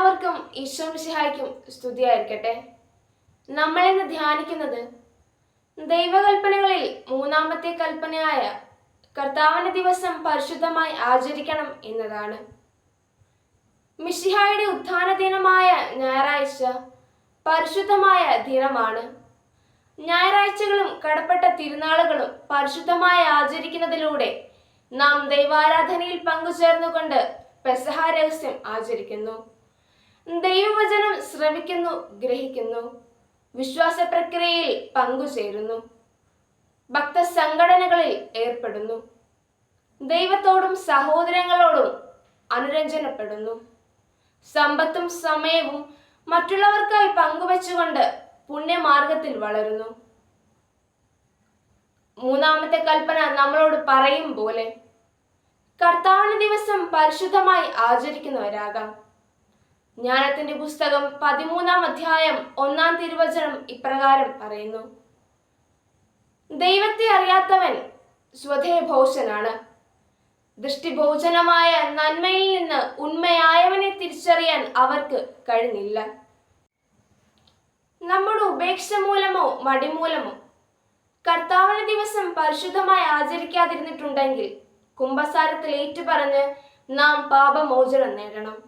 എല്ലാവർക്കും ഈശോ മിശിഹായ്ക്കും സ്തുതിയായിരിക്കട്ടെ. നമ്മൾ ഇന്ന് ധ്യാനിക്കുന്നത് ദൈവകൽപ്പനകളിൽ മൂന്നാമത്തെ കൽപ്പനയായ കർത്താവിന്റെ ദിവസം പരിശുദ്ധമായി ആചരിക്കണം എന്നതാണ്. മിശിഹായുടെ ഉത്ഥാന ദിനമായ ഞായറാഴ്ച പരിശുദ്ധമായ ദിനമാണ്. ഞായറാഴ്ചകളും കടപ്പെട്ട തിരുനാളുകളും പരിശുദ്ധമായി ആചരിക്കുന്നതിലൂടെ നാം ദൈവാരാധനയിൽ പങ്കുചേർന്നുകൊണ്ട് പെസഹ രഹസ്യം ആചരിക്കുന്നു. ദൈവവചനം ശ്രമിക്കുന്നു ഗ്രഹിക്കുന്നു. വിശ്വാസ പ്രക്രിയയിൽ പങ്കുചേരുന്നു. ഭക്തസംഘടനകളിൽ ഏർപ്പെടുന്നു. ദൈവത്തോടും സഹോദരങ്ങളോടും അനുരഞ്ജനപ്പെടുന്നു. സമ്പത്തും സമയവും മറ്റുള്ളവർക്കായി പങ്കുവച്ചുകൊണ്ട് പുണ്യമാർഗത്തിൽ വളരുന്നു. മൂന്നാമത്തെ കൽപ്പന നമ്മളോട് പറയും പോലെ കർത്താവിന് ദിവസം പരിശുദ്ധമായി ആചരിക്കുന്നവരാകാം. ജ്ഞാനത്തിന്റെ പുസ്തകം പതിമൂന്നാം അധ്യായം ഒന്നാം തിരുവചനം ഇപ്രകാരം പറയുന്നു. ദൈവത്തെ അറിയാത്തവൻ സ്വധേഭോഷനാണ് ദൃഷ്ടിഭോജനമായ നന്മയിൽ നിന്ന് ഉണ്മയായവനെ തിരിച്ചറിയാൻ അവർക്ക് കഴിഞ്ഞില്ല. നമ്മുടെ ഉപേക്ഷ മൂലമോ മടിമൂലമോ കർത്താവിന് ദിവസം പരിശുദ്ധമായി ആചരിക്കാതിരുന്നിട്ടുണ്ടെങ്കിൽ കുംഭസാരത്തിൽ ഏറ്റുപറഞ്ഞ് നാം പാപമോചനം നേടണം.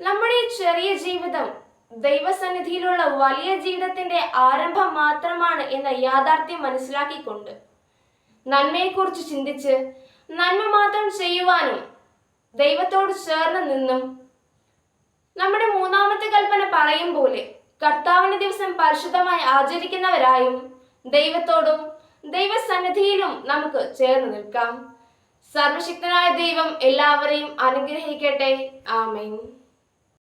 നമ്മുടെ ചെറിയ ജീവിതം ദൈവസന്നിധിയിലുള്ള വലിയ ജീവിതത്തിന്റെ ആരംഭം മാത്രമാണ് എന്ന യാഥാർത്ഥ്യം മനസ്സിലാക്കിക്കൊണ്ട് നന്മയെക്കുറിച്ച് ചിന്തിച്ച് നന്മ മാത്രം ചെയ്യുവാനും ദൈവത്തോട് ചേർന്ന് നിന്നും നമ്മുടെ മൂന്നാമത്തെ കൽപ്പന പറയും പോലെ കർത്താവിന്റെ ദിവസം പരിശുദ്ധമായി ആചരിക്കുന്നവരായും ദൈവത്തോടും ദൈവസന്നിധിയിലും നമുക്ക് ചേർന്ന് നിൽക്കാം. സർവശക്തനായ ദൈവം എല്ലാവരെയും അനുഗ്രഹിക്കട്ടെ. ആമേൻ.